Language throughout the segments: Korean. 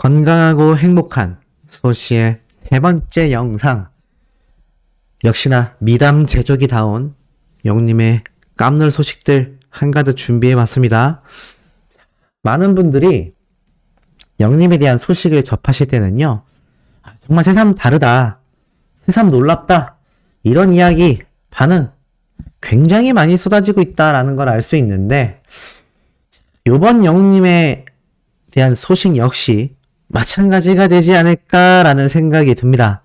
건강하고 행복한 소시의 세 번째 영상. 역시나 미담 제조기 다운 영님의 깜놀 소식들 한가득 준비해 봤습니다. 많은 분들이 영님에 대한 소식을 접하실 때는요, 아, 정말 새삼 다르다. 새삼 놀랍다. 이런 이야기, 반응 굉장히 많이 쏟아지고 있다라는 걸 알 수 있는데, 요번 영님에 대한 소식 역시 마찬가지가 되지 않을까라는 생각이 듭니다.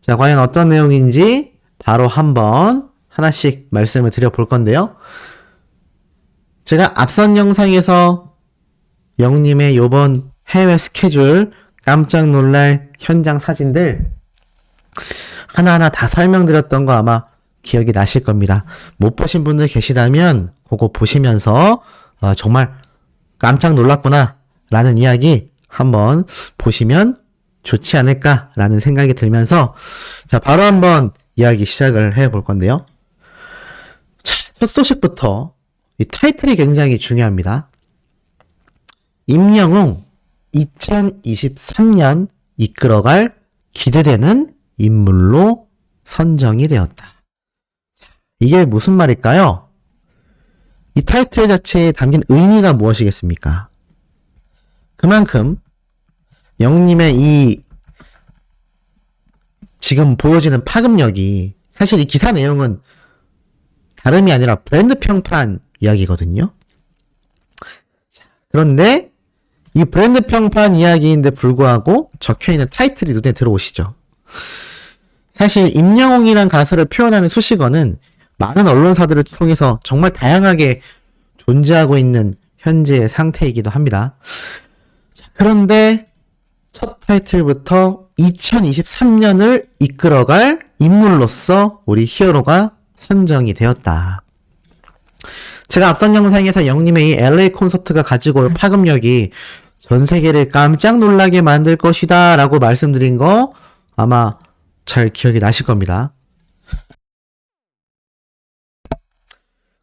자, 과연 어떤 내용인지 바로 한번 하나씩 말씀을 드려볼 건데요. 제가 앞선 영상에서 영님의 요번 해외 스케줄 깜짝 놀랄 현장 사진들 하나하나 다 설명드렸던 거 아마 기억이 나실 겁니다. 못 보신 분들 계시다면 그거 보시면서 어, 정말 깜짝 놀랐구나 라는 이야기 한번 보시면 좋지 않을까라는 생각이 들면서 자 바로 한번 이야기 시작을 해 볼 건데요. 자, 첫 소식부터 이 타이틀이 굉장히 중요합니다. 임영웅 2023년 이끌어갈 기대되는 인물로 선정이 되었다. 이게 무슨 말일까요? 이 타이틀 자체에 담긴 의미가 무엇이겠습니까? 그만큼 영님의 이 지금 보여지는 파급력이 사실 이 기사 내용은 다름이 아니라 브랜드 평판 이야기거든요. 그런데 이 브랜드 평판 이야기인데 불구하고 적혀 있는 타이틀이 눈에 들어오시죠. 사실 임영웅이란 가수를 표현하는 수식어는 많은 언론사들을 통해서 정말 다양하게 존재하고 있는 현재의 상태이기도 합니다. 그런데 첫 타이틀부터 2023년을 이끌어갈 인물로서 우리 히어로가 선정이 되었다. 제가 앞선 영상에서 영님의 이 LA 콘서트가 가지고 올 파급력이 전 세계를 깜짝 놀라게 만들 것이다 라고 말씀드린 거 아마 잘 기억이 나실 겁니다.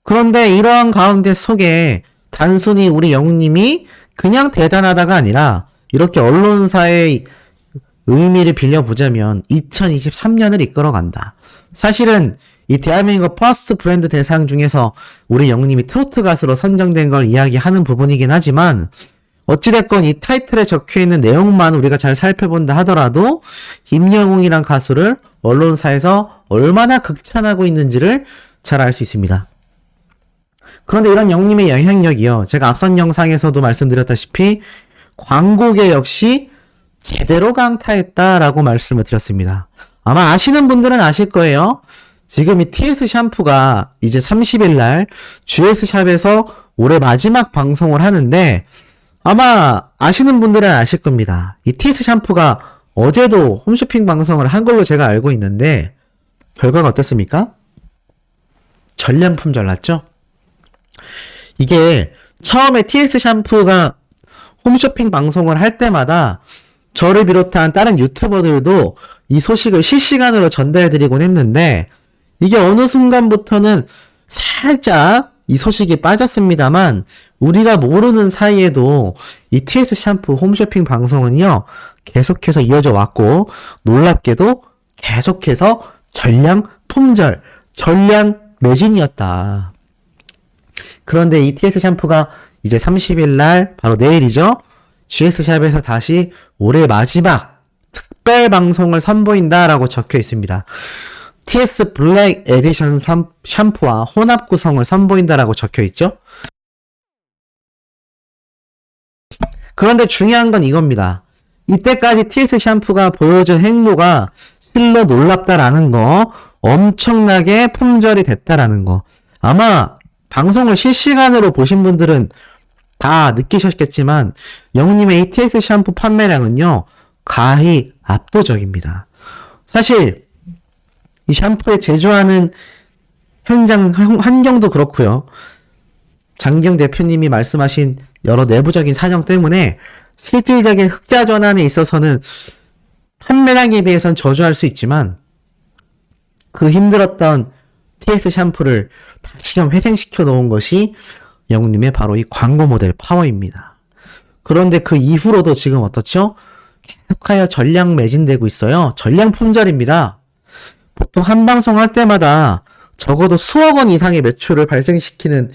그런데 이러한 가운데 속에 단순히 우리 영님이 그냥 대단하다가 아니라 이렇게 언론사의 의미를 빌려보자면 2023년을 이끌어간다. 사실은 이 대한민국 퍼스트 브랜드 대상 중에서 우리 영님이 트로트 가수로 선정된 걸 이야기하는 부분이긴 하지만 어찌됐건 이 타이틀에 적혀 있는 내용만 우리가 잘 살펴본다 하더라도 임영웅이란 가수를 언론사에서 얼마나 극찬하고 있는지를 잘 알 수 있습니다. 그런데 이런 영님의 영향력이요. 제가 앞선 영상에서도 말씀드렸다시피 광고계 역시 제대로 강타했다라고 말씀을 드렸습니다. 아마 아시는 분들은 아실 거예요. 지금 이 TS 샴푸가 이제 30일 날 GS 샵에서 올해 마지막 방송을 하는데 아마 아시는 분들은 아실 겁니다. 이 TS 샴푸가 어제도 홈쇼핑 방송을 한 걸로 제가 알고 있는데 결과가 어떻습니까? 전량 품절 났죠? 이게 처음에 TS 샴푸가 홈쇼핑 방송을 할 때마다 저를 비롯한 다른 유튜버들도 이 소식을 실시간으로 전달해드리곤 했는데 이게 어느 순간부터는 살짝 이 소식이 빠졌습니다만 우리가 모르는 사이에도 이 TS 샴푸 홈쇼핑 방송은요 계속해서 이어져 왔고 놀랍게도 계속해서 전량 품절, 전량 매진이었다. 그런데 이 TS 샴푸가 이제 30일 날 바로 내일이죠. GS샵에서 다시 올해 마지막 특별 방송을 선보인다라고 적혀 있습니다. TS 블랙 에디션 샴푸와 혼합 구성을 선보인다라고 적혀 있죠. 그런데 중요한 건 이겁니다. 이때까지 TS 샴푸가 보여준 행보가 실로 놀랍다라는 거, 엄청나게 품절이 됐다라는 거. 아마 방송을 실시간으로 보신 분들은 다 느끼셨겠지만 영님의 ATS 샴푸 판매량은요 가히 압도적입니다. 사실 이 샴푸에 제조하는 현장 환경도 그렇고요. 장경 대표님이 말씀하신 여러 내부적인 사정 때문에 실질적인 흑자 전환에 있어서는 판매량에 비해선 저조할 수 있지만 그 힘들었던 TS 샴푸를 다시금 회생시켜 놓은 것이 영웅님의 바로 이 광고 모델 파워입니다. 그런데 그 이후로도 지금 어떻죠? 계속하여 전량 매진되고 있어요. 전량 품절입니다. 보통 한 방송 할 때마다 적어도 수억 원 이상의 매출을 발생시키는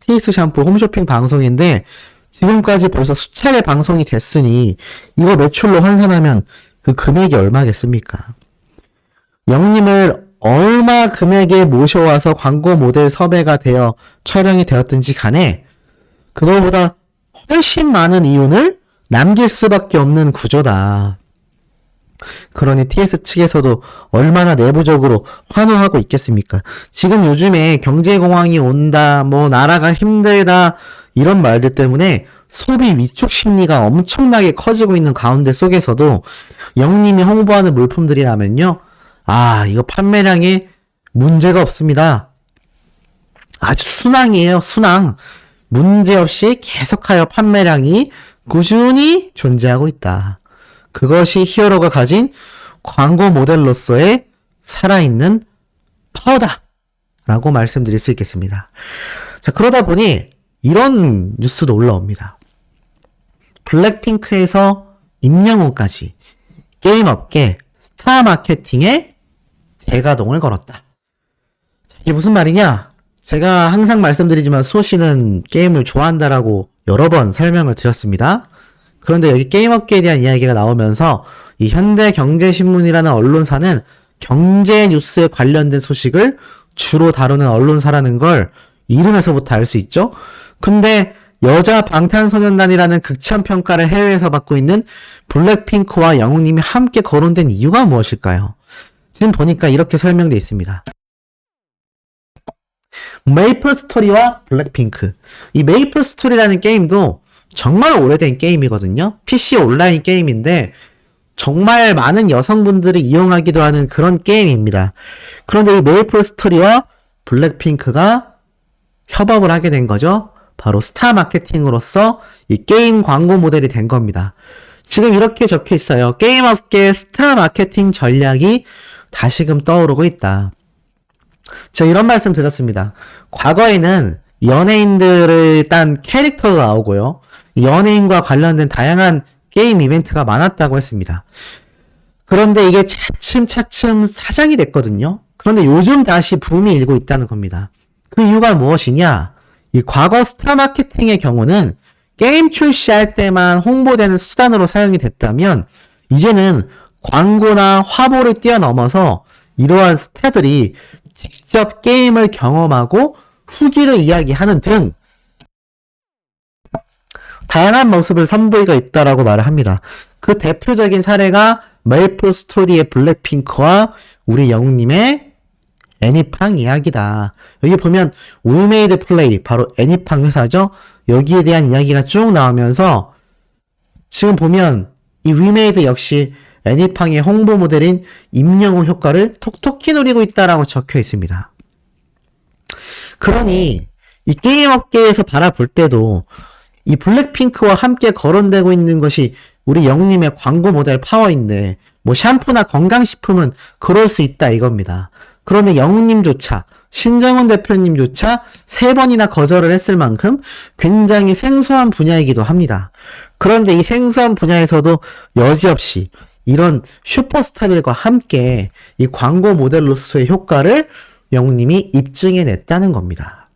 TX 샴푸 홈쇼핑 방송인데 지금까지 벌써 수차례 방송이 됐으니 이거 매출로 환산하면 그 금액이 얼마겠습니까? 영님을 얼마 금액에 모셔와서 광고 모델 섭외가 되어 촬영이 되었든지 간에 그거보다 훨씬 많은 이윤을 남길 수밖에 없는 구조다. 그러니 TS 측에서도 얼마나 내부적으로 환호하고 있겠습니까? 지금 요즘에 경제공황이 온다, 뭐 나라가 힘들다 이런 말들 때문에 소비 위축 심리가 엄청나게 커지고 있는 가운데 속에서도 영님이 홍보하는 물품들이라면요. 아, 이거 판매량에 문제가 없습니다. 아주 순항이에요, 순항. 문제없이 계속하여 판매량이 꾸준히 존재하고 있다. 그것이 히어로가 가진 광고 모델로서의 살아있는 파워다! 라고 말씀드릴 수 있겠습니다. 자, 그러다 보니 이런 뉴스도 올라옵니다. 블랙핑크에서 임영웅까지 게임업계 스타 마케팅에 재가동을 걸었다. 이게 무슨 말이냐? 제가 항상 말씀드리지만 수호 씨는 게임을 좋아한다라고 여러 번 설명을 드렸습니다. 그런데 여기 게임업계에 대한 이야기가 나오면서 이 현대경제신문이라는 언론사는 경제 뉴스에 관련된 소식을 주로 다루는 언론사라는 걸 이름에서부터 알 수 있죠? 근데 여자 방탄소년단이라는 극찬 평가를 해외에서 받고 있는 블랙핑크와 영웅님이 함께 거론된 이유가 무엇일까요? 지금 보니까 이렇게 설명되어 있습니다. 메이플 스토리와 블랙핑크. 이 메이플 스토리라는 게임도 정말 오래된 게임이거든요. PC 온라인 게임인데 정말 많은 여성분들이 이용하기도 하는 그런 게임입니다. 그런데 이 메이플 스토리와 블랙핑크가 협업을 하게 된 거죠. 바로 스타 마케팅으로서 이 게임 광고 모델이 된 겁니다. 지금 이렇게 적혀 있어요. 게임업계 스타 마케팅 전략이 다시금 떠오르고 있다. 제가 이런 말씀 드렸습니다. 과거에는 연예인들을 딴 캐릭터도 나오고요. 연예인과 관련된 다양한 게임 이벤트가 많았다고 했습니다. 그런데 이게 차츰차츰 사장이 됐거든요. 그런데 요즘 다시 붐이 일고 있다는 겁니다. 그 이유가 무엇이냐? 이 과거 스타 마케팅의 경우는 게임 출시할 때만 홍보되는 수단으로 사용이 됐다면 이제는 광고나 화보를 뛰어넘어서 이러한 스타들이 직접 게임을 경험하고 후기를 이야기하는 등 다양한 모습을 선보이고 있다라고 말을 합니다. 그 대표적인 사례가 메이플 스토리의 블랙핑크와 우리 영웅님의 애니팡 이야기다. 여기 보면 우메이드 플레이 바로 애니팡 회사죠. 여기에 대한 이야기가 쭉 나오면서 지금 보면 이 위메이드 역시 애니팡의 홍보 모델인 임영웅 효과를 톡톡히 노리고 있다라고 적혀 있습니다. 그러니 이 게임 업계에서 바라볼 때도 이 블랙핑크와 함께 거론되고 있는 것이 우리 영님의 광고 모델 파워인데 뭐 샴푸나 건강식품은 그럴 수 있다 이겁니다. 그런데 영님조차 신정원 대표님조차 세 번이나 거절을 했을 만큼 굉장히 생소한 분야이기도 합니다. 그런데 이 생소한 분야에서도 여지없이 이런 슈퍼스타들과 함께 이 광고 모델로서의 효과를 영님이 입증해 냈다는 겁니다.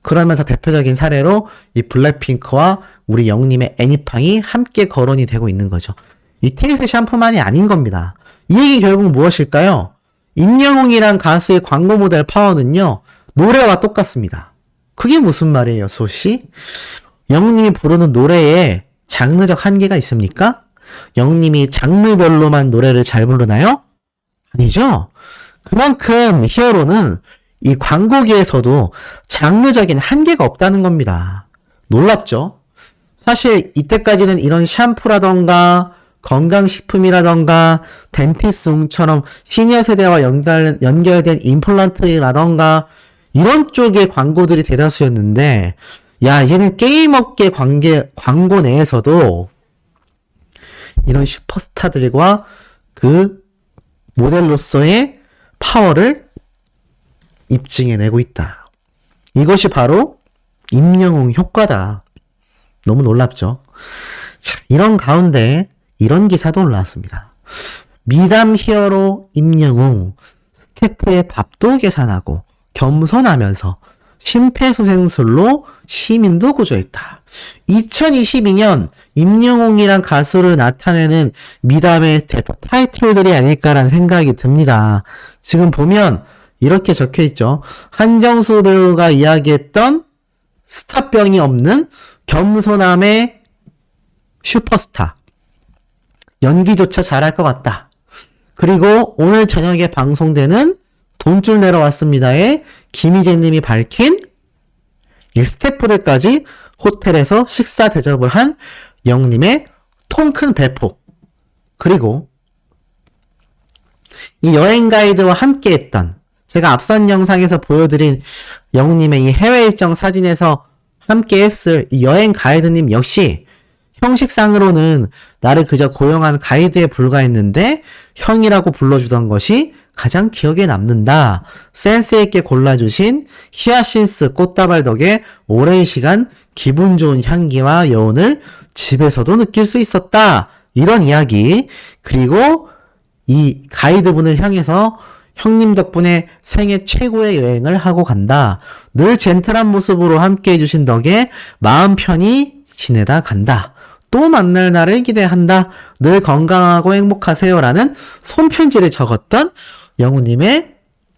그러면서 대표적인 사례로 이 블랙핑크와 우리 영님의 애니팡이 함께 거론이 되고 있는 거죠. 이 TX 샴푸만이 아닌 겁니다. 이 얘기 결국 무엇일까요? 임영웅이란 가수의 광고 모델 파워는요, 노래와 똑같습니다. 그게 무슨 말이에요, 소씨? 영웅님이 부르는 노래에 장르적 한계가 있습니까? 영웅님이 장르별로만 노래를 잘 부르나요? 아니죠? 그만큼 히어로는 이 광고계에서도 장르적인 한계가 없다는 겁니다. 놀랍죠? 사실 이때까지는 이런 샴푸라던가 건강식품이라던가 덴티스웅처럼 시니어 세대와 연결, 연결된 임플란트라던가 이런 쪽의 광고들이 대다수였는데 야 이제는 게임업계 광고 내에서도 이런 슈퍼스타들과 그 모델로서의 파워를 입증해내고 있다. 이것이 바로 임영웅 효과다. 너무 놀랍죠? 자, 이런 가운데 이런 기사도 올라왔습니다. 미담 히어로 임영웅 스태프의 밥도 계산하고 겸손하면서 심폐소생술로 시민도 구조했다. 2022년 임영웅이란 가수를 나타내는 미담의 타이틀들이 아닐까라는 생각이 듭니다. 지금 보면 이렇게 적혀 있죠. 한정수 배우가 이야기했던 스타병이 없는 겸손함의 슈퍼스타. 연기조차 잘할 것 같다. 그리고 오늘 저녁에 방송되는 돈줄 내려왔습니다에 김희재님이 밝힌 이 스태프들까지 호텔에서 식사 대접을 한 영님의 통 큰 배포. 그리고 이 여행 가이드와 함께 했던 제가 앞선 영상에서 보여드린 영님의 이 해외 일정 사진에서 함께 했을 이 여행 가이드님 역시 형식상으로는 나를 그저 고용한 가이드에 불과했는데 형이라고 불러주던 것이 가장 기억에 남는다. 센스 있게 골라주신 히아신스 꽃다발 덕에 오랜 시간 기분 좋은 향기와 여운을 집에서도 느낄 수 있었다. 이런 이야기. 그리고 이 가이드분을 향해서 형님 덕분에 생애 최고의 여행을 하고 간다. 늘 젠틀한 모습으로 함께 해주신 덕에 마음 편히 지내다 간다. 또 만날 날을 기대한다. 늘 건강하고 행복하세요라는 손편지를 적었던 영우님의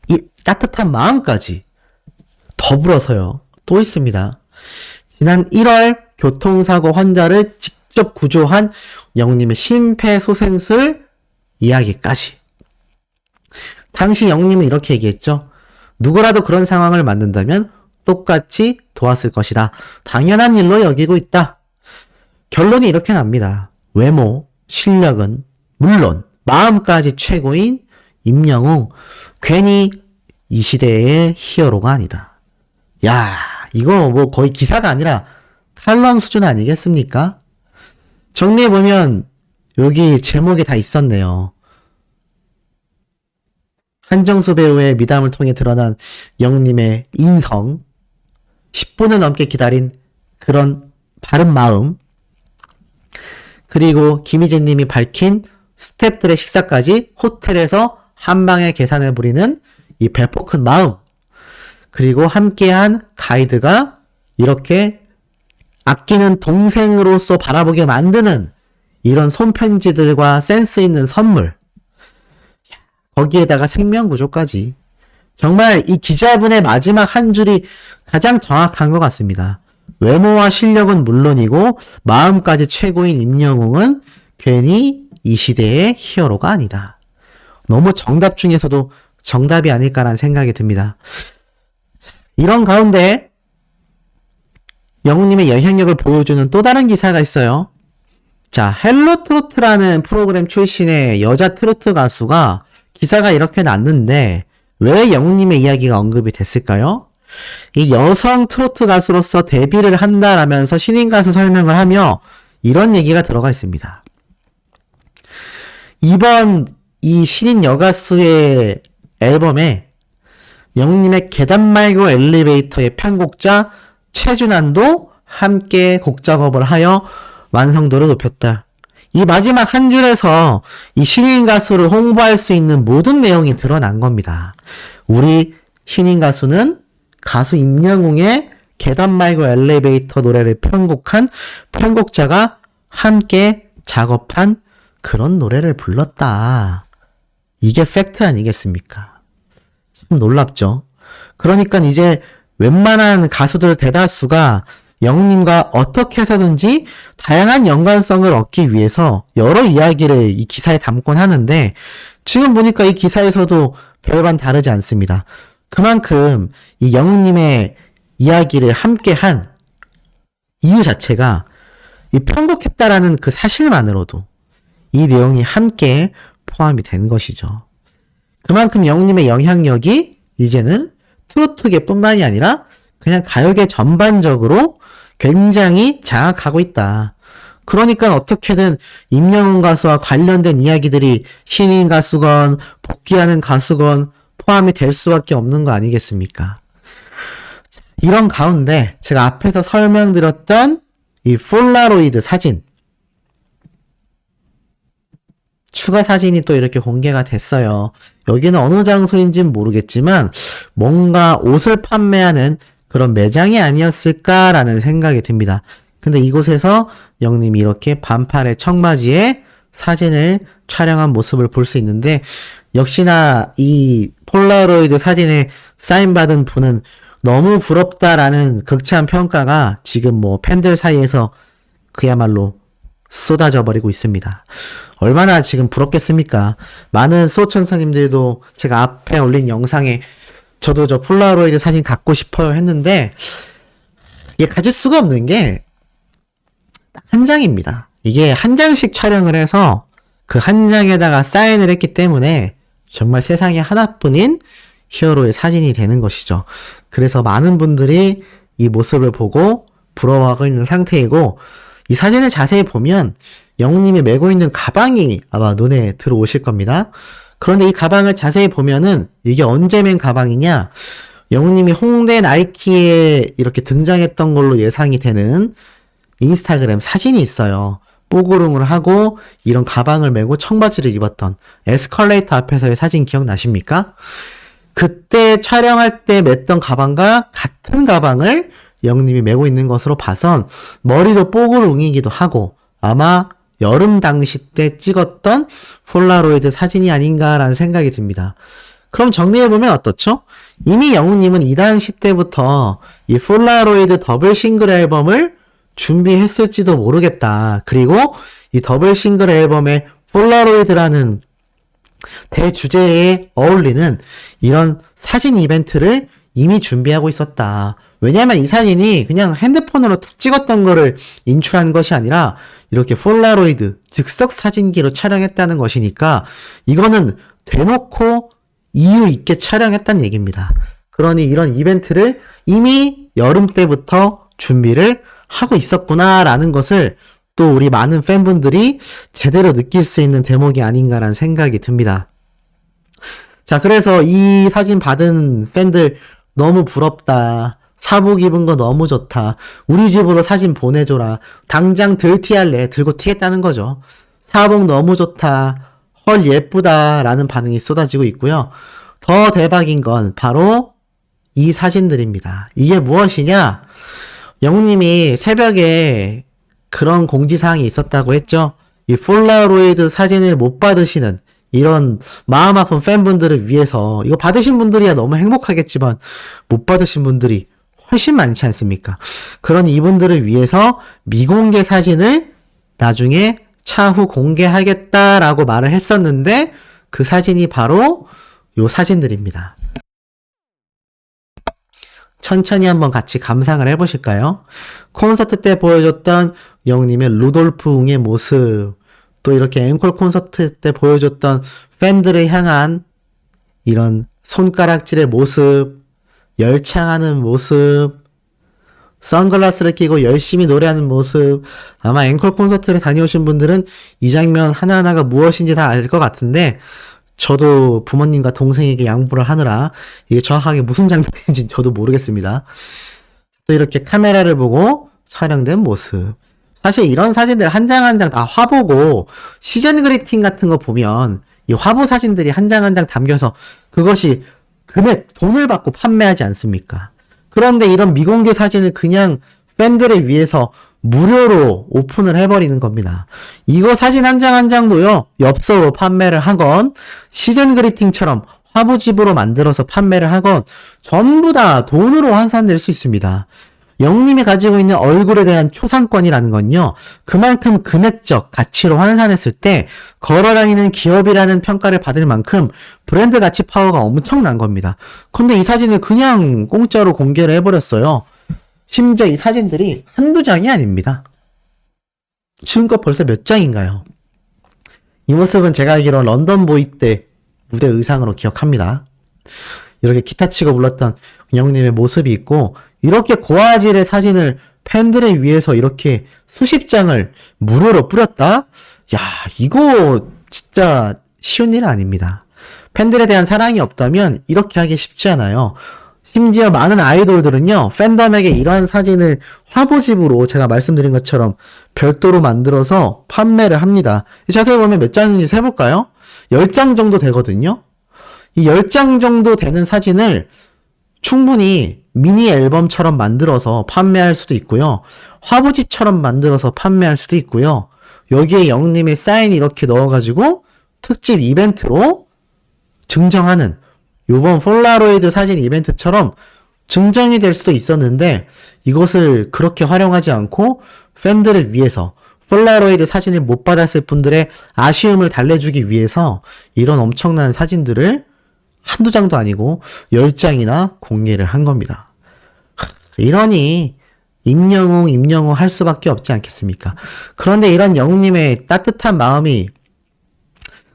이 따뜻한 마음까지 더불어서요. 또 있습니다. 지난 1월 교통사고 환자를 직접 구조한 영우님의 심폐소생술 이야기까지. 당시 영우님은 이렇게 얘기했죠. 누구라도 그런 상황을 만든다면 똑같이 도왔을 것이다. 당연한 일로 여기고 있다. 결론이 이렇게 납니다. 외모, 실력은 물론 마음까지 최고인 임영웅 괜히 이 시대의 히어로가 아니다. 야, 이거 뭐 거의 기사가 아니라 칼럼 수준 아니겠습니까? 정리해보면 여기 제목에 다 있었네요. 한정수 배우의 미담을 통해 드러난 영님의 인성, 10분을 넘게 기다린 그런 바른 마음, 그리고 김희재 님이 밝힌 스탭들의 식사까지 호텔에서 한 방에 계산을 부리는 이 배포 큰 마음. 그리고 함께한 가이드가 이렇게 아끼는 동생으로서 바라보게 만드는 이런 손편지들과 센스 있는 선물. 거기에다가 생명구조까지. 정말 이 기자분의 마지막 한 줄이 가장 정확한 것 같습니다. 외모와 실력은 물론이고 마음까지 최고인 임영웅은 괜히 이 시대의 히어로가 아니다. 너무 정답 중에서도 정답이 아닐까라는 생각이 듭니다. 이런 가운데 영웅님의 영향력을 보여주는 또 다른 기사가 있어요. 자, 헬로 트로트라는 프로그램 출신의 여자 트로트 가수가 기사가 이렇게 났는데 왜 영웅님의 이야기가 언급이 됐을까요? 이 여성 트로트 가수로서 데뷔를 한다라면서 신인 가수 설명을 하며 이런 얘기가 들어가 있습니다. 이번 이 신인 여가수의 앨범에 영님의 계단 말고 엘리베이터의 편곡자 최준환도 함께 곡 작업을 하여 완성도를 높였다. 이 마지막 한 줄에서 이 신인 가수를 홍보할 수 있는 모든 내용이 드러난 겁니다. 우리 신인 가수는 가수 임영웅의 계단 말고 엘리베이터 노래를 편곡한 편곡자가 함께 작업한 그런 노래를 불렀다. 이게 팩트 아니겠습니까? 참 놀랍죠? 그러니까 이제 웬만한 가수들 대다수가 영웅님과 어떻게 해서든지 다양한 연관성을 얻기 위해서 여러 이야기를 이 기사에 담곤 하는데 지금 보니까 이 기사에서도 별반 다르지 않습니다. 그만큼 이 영웅님의 이야기를 함께 한 이유 자체가 이 편곡했다라는 그 사실만으로도 이 내용이 함께 포함이 된 것이죠. 그만큼 영웅님의 영향력이 이제는 트로트계 뿐만이 아니라 그냥 가요계 전반적으로 굉장히 장악하고 있다. 그러니까 어떻게든 임영웅 가수와 관련된 이야기들이 신인 가수건 복귀하는 가수건 포함이 될 수밖에 없는 거 아니겠습니까? 이런 가운데 제가 앞에서 설명드렸던 이 폴라로이드 사진 추가 사진이 또 이렇게 공개가 됐어요. 여기는 어느 장소인지는 모르겠지만 뭔가 옷을 판매하는 그런 매장이 아니었을까라는 생각이 듭니다. 근데 이곳에서 영님이 이렇게 반팔의 청바지에 사진을 촬영한 모습을 볼 수 있는데 역시나 이 폴라로이드 사진에 사인받은 분은 너무 부럽다라는 극찬 평가가 지금 뭐 팬들 사이에서 그야말로 쏟아져 버리고 있습니다. 얼마나 지금 부럽겠습니까? 많은 수호천사님들도 제가 앞에 올린 영상에 저도 저 폴라로이드 사진 갖고 싶어요 했는데 이게 가질 수가 없는 게 한 장입니다. 이게 한 장씩 촬영을 해서 그 한 장에다가 사인을 했기 때문에 정말 세상에 하나뿐인 히어로의 사진이 되는 것이죠. 그래서 많은 분들이 이 모습을 보고 부러워하고 있는 상태이고 이 사진을 자세히 보면 영웅님이 메고 있는 가방이 아마 눈에 들어오실 겁니다. 그런데 이 가방을 자세히 보면은 이게 언제 맨 가방이냐? 영웅님이 홍대 나이키에 이렇게 등장했던 걸로 예상이 되는 인스타그램 사진이 있어요. 뽀고름을 하고 이런 가방을 메고 청바지를 입었던 에스컬레이터 앞에서의 사진 기억나십니까? 그때 촬영할 때 맸던 가방과 같은 가방을 영님이 메고 있는 것으로 봐선 머리도 뽀글웅이기도 하고 아마 여름 당시 때 찍었던 폴라로이드 사진이 아닌가라는 생각이 듭니다. 그럼 정리해보면 어떻죠? 이미 영우님은 이 당시 때부터 이 폴라로이드 더블 싱글 앨범을 준비했을지도 모르겠다. 그리고 이 더블 싱글 앨범의 폴라로이드라는 대주제에 어울리는 이런 사진 이벤트를 이미 준비하고 있었다. 왜냐하면 이 사진이 그냥 핸드폰으로 툭 찍었던 거를 인출한 것이 아니라 이렇게 폴라로이드 즉석 사진기로 촬영했다는 것이니까 이거는 대놓고 이유 있게 촬영했다는 얘기입니다. 그러니 이런 이벤트를 이미 여름 때부터 준비를 하고 있었구나라는 것을 또 우리 많은 팬분들이 제대로 느낄 수 있는 대목이 아닌가라는 생각이 듭니다. 자, 그래서 이 사진 받은 팬들 너무 부럽다. 사복 입은 거 너무 좋다. 우리 집으로 사진 보내줘라. 당장 들티할래. 들고 튀겠다는 거죠. 사복 너무 좋다. 헐 예쁘다. 라는 반응이 쏟아지고 있고요. 더 대박인 건 바로 이 사진들입니다. 이게 무엇이냐? 영웅님이 새벽에 그런 공지사항이 있었다고 했죠. 이 폴라로이드 사진을 못 받으시는 이런 마음 아픈 팬분들을 위해서 이거 받으신 분들이야 너무 행복하겠지만 못 받으신 분들이 훨씬 많지 않습니까? 그런 이분들을 위해서 미공개 사진을 나중에 차후 공개하겠다라고 말을 했었는데 그 사진이 바로 요 사진들입니다. 천천히 한번 같이 감상을 해보실까요? 콘서트 때 보여줬던 영님의 루돌프 웅의 모습, 또 이렇게 앵콜 콘서트 때 보여줬던 팬들을 향한 이런 손가락질의 모습, 열창하는 모습, 선글라스를 끼고 열심히 노래하는 모습, 아마 앵콜 콘서트를 다녀오신 분들은 이 장면 하나하나가 무엇인지 다 알 것 같은데, 저도 부모님과 동생에게 양보를 하느라 이게 정확하게 무슨 장면인지 저도 모르겠습니다. 또 이렇게 카메라를 보고 촬영된 모습. 사실 이런 사진들 한 장 한 장 다 화보고 시전 그리팅 같은 거 보면 이 화보 사진들이 한 장 한 장 담겨서 그것이 금액 돈을 받고 판매하지 않습니까? 그런데 이런 미공개 사진을 그냥 팬들을 위해서 무료로 오픈을 해버리는 겁니다. 이거 사진 한 장 한 장도요, 엽서로 판매를 하건, 시즌 그리팅처럼 화보집으로 만들어서 판매를 하건, 전부 다 돈으로 환산될 수 있습니다. 영님이 가지고 있는 얼굴에 대한 초상권이라는 건요, 그만큼 금액적 가치로 환산했을 때, 걸어다니는 기업이라는 평가를 받을 만큼 브랜드 가치 파워가 엄청난 겁니다. 근데 이 사진을 그냥 공짜로 공개를 해버렸어요. 심지어 이 사진들이 한두 장이 아닙니다. 지금껏 벌써 몇 장인가요? 이 모습은 제가 알기로 런던 보이 때 무대 의상으로 기억합니다. 이렇게 기타 치고 불렀던 은영님의 모습이 있고, 이렇게 고화질의 사진을 팬들을 위해서 이렇게 수십 장을 무료로 뿌렸다? 야, 이거 진짜 쉬운 일 아닙니다. 팬들에 대한 사랑이 없다면 이렇게 하기 쉽지 않아요. 심지어 많은 아이돌들은요, 팬덤에게 이러한 사진을 화보집으로 제가 말씀드린 것처럼 별도로 만들어서 판매를 합니다. 자세히 보면 몇 장인지 세볼까요? 10장 정도 되거든요? 이 10장 정도 되는 사진을 충분히 미니 앨범처럼 만들어서 판매할 수도 있고요. 화보집처럼 만들어서 판매할 수도 있고요. 여기에 영님의 사인 이렇게 넣어가지고 특집 이벤트로 증정하는 요번 폴라로이드 사진 이벤트처럼 증정이 될 수도 있었는데 이것을 그렇게 활용하지 않고 팬들을 위해서 폴라로이드 사진을 못 받았을 분들의 아쉬움을 달래주기 위해서 이런 엄청난 사진들을 한두 장도 아니고 열 장이나 공개를 한 겁니다. 하, 이러니 임영웅 임영웅 할 수밖에 없지 않겠습니까? 그런데 이런 영웅님의 따뜻한 마음이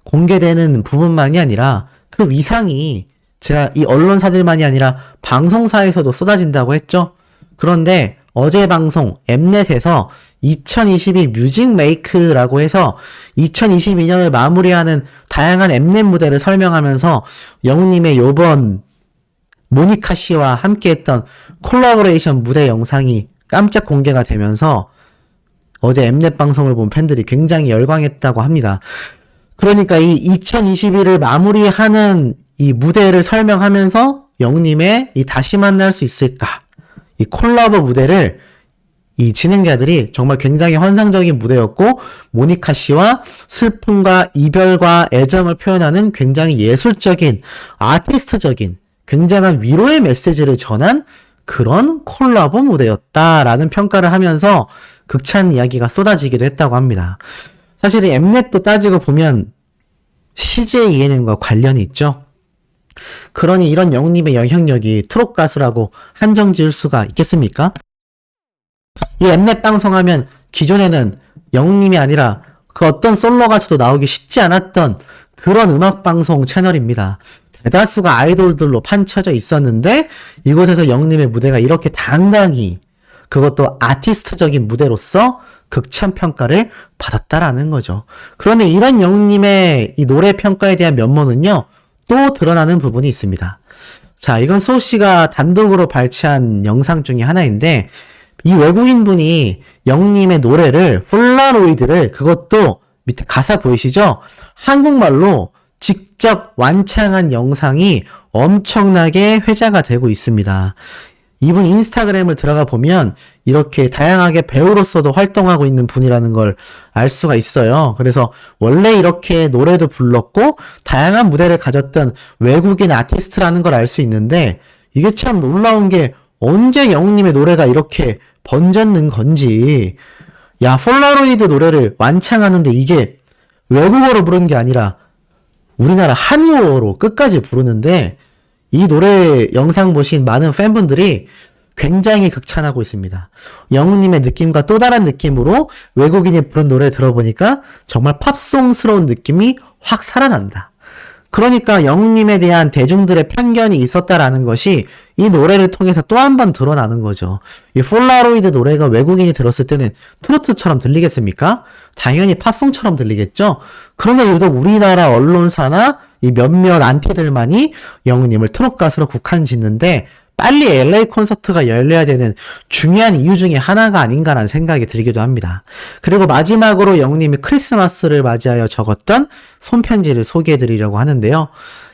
공개되는 부분만이 아니라 그 위상이 제가 이 언론사들만이 아니라 방송사에서도 쏟아진다고 했죠. 그런데 어제 방송 엠넷에서 2022 뮤직 메이크라고 해서 2022년을 마무리하는 다양한 엠넷 무대를 설명하면서 영웅님의 요번 모니카 씨와 함께했던 콜라보레이션 무대 영상이 깜짝 공개가 되면서 어제 엠넷 방송을 본 팬들이 굉장히 열광했다고 합니다. 그러니까 이 2021을 마무리하는 이 무대를 설명하면서 영님의 이 다시 만날 수 있을까? 이 콜라보 무대를 이 진행자들이 정말 굉장히 환상적인 무대였고 모니카 씨와 슬픔과 이별과 애정을 표현하는 굉장히 예술적인 아티스트적인 굉장한 위로의 메시지를 전한 그런 콜라보 무대였다라는 평가를 하면서 극찬 이야기가 쏟아지기도 했다고 합니다. 사실 이 엠넷도 따지고 보면 CJ ENM과 관련이 있죠. 그러니 이런 영웅님의 영향력이 트롯 가수라고 한정 지을 수가 있겠습니까? 이 엠넷 방송하면 기존에는 영웅님이 아니라 그 어떤 솔로 가수도 나오기 쉽지 않았던 그런 음악 방송 채널입니다. 대다수가 아이돌들로 판쳐져 있었는데 이곳에서 영웅님의 무대가 이렇게 당당히 그것도 아티스트적인 무대로서 극찬 평가를 받았다라는 거죠. 그런데 이런 영웅님의 이 노래 평가에 대한 면모는요, 또 드러나는 부분이 있습니다. 자, 이건 소 씨가 단독으로 발췌한 영상 중에 하나인데, 이 외국인 분이 영님의 노래를, 폴라로이드를, 그것도 밑에 가사 보이시죠? 한국말로 직접 완창한 영상이 엄청나게 회자가 되고 있습니다. 이분 인스타그램을 들어가 보면 이렇게 다양하게 배우로서도 활동하고 있는 분이라는 걸 알 수가 있어요. 그래서 원래 이렇게 노래도 불렀고 다양한 무대를 가졌던 외국인 아티스트라는 걸 알 수 있는데 이게 참 놀라운 게 언제 영웅님의 노래가 이렇게 번졌는 건지 야 폴라로이드 노래를 완창하는데 이게 외국어로 부른 게 아니라 우리나라 한국어로 끝까지 부르는데 이 노래 영상 보신 많은 팬분들이 굉장히 극찬하고 있습니다. 영웅님의 느낌과 또 다른 느낌으로 외국인이 부른 노래 들어보니까 정말 팝송스러운 느낌이 확 살아난다. 그러니까 영웅님에 대한 대중들의 편견이 있었다라는 것이 이 노래를 통해서 또 한 번 드러나는 거죠. 이 폴라로이드 노래가 외국인이 들었을 때는 트로트처럼 들리겠습니까? 당연히 팝송처럼 들리겠죠? 그런데 유독 우리나라 언론사나 이 몇몇 안티들만이 영웅님을 트롯 가수로 국한 짓는데 빨리 LA 콘서트가 열려야 되는 중요한 이유 중에 하나가 아닌가라는 생각이 들기도 합니다. 그리고 마지막으로 영님이 크리스마스를 맞이하여 적었던 손편지를 소개해 드리려고 하는데요.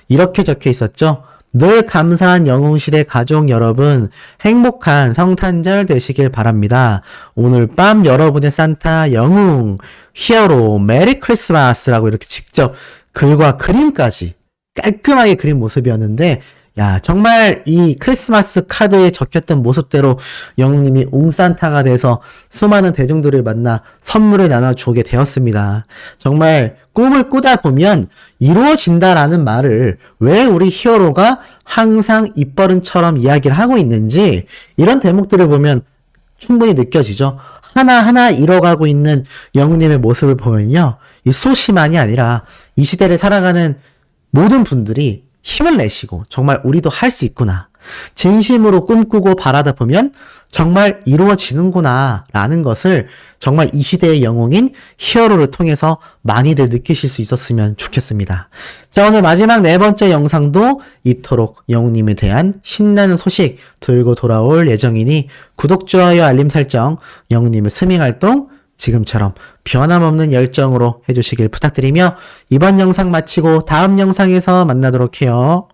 이렇게 적혀 있었죠. 늘 감사한 영웅시대 가족 여러분, 행복한 성탄절 되시길 바랍니다. 오늘 밤 여러분의 산타 영웅, 히어로, 메리 크리스마스라고 이렇게 직접 글과 그림까지 깔끔하게 그린 모습이었는데, 야, 정말 이 크리스마스 카드에 적혔던 모습대로 영웅님이 웅산타가 돼서 수많은 대중들을 만나 선물을 나눠주게 되었습니다. 정말 꿈을 꾸다 보면 이루어진다라는 말을 왜 우리 히어로가 항상 입버릇처럼 이야기를 하고 있는지 이런 대목들을 보면 충분히 느껴지죠. 하나하나 이뤄가고 있는 영웅님의 모습을 보면요. 이 소시만이 아니라 이 시대를 살아가는 모든 분들이 힘을 내시고 정말 우리도 할 수 있구나. 진심으로 꿈꾸고 바라다 보면 정말 이루어지는구나 라는 것을 정말 이 시대의 영웅인 히어로를 통해서 많이들 느끼실 수 있었으면 좋겠습니다. 자, 오늘 마지막 네 번째 영상도 이토록 영웅님에 대한 신나는 소식 들고 돌아올 예정이니 구독, 좋아요, 알림 설정, 영웅님의 스밍 활동 지금처럼 변함없는 열정으로 해주시길 부탁드리며 이번 영상 마치고 다음 영상에서 만나도록 해요.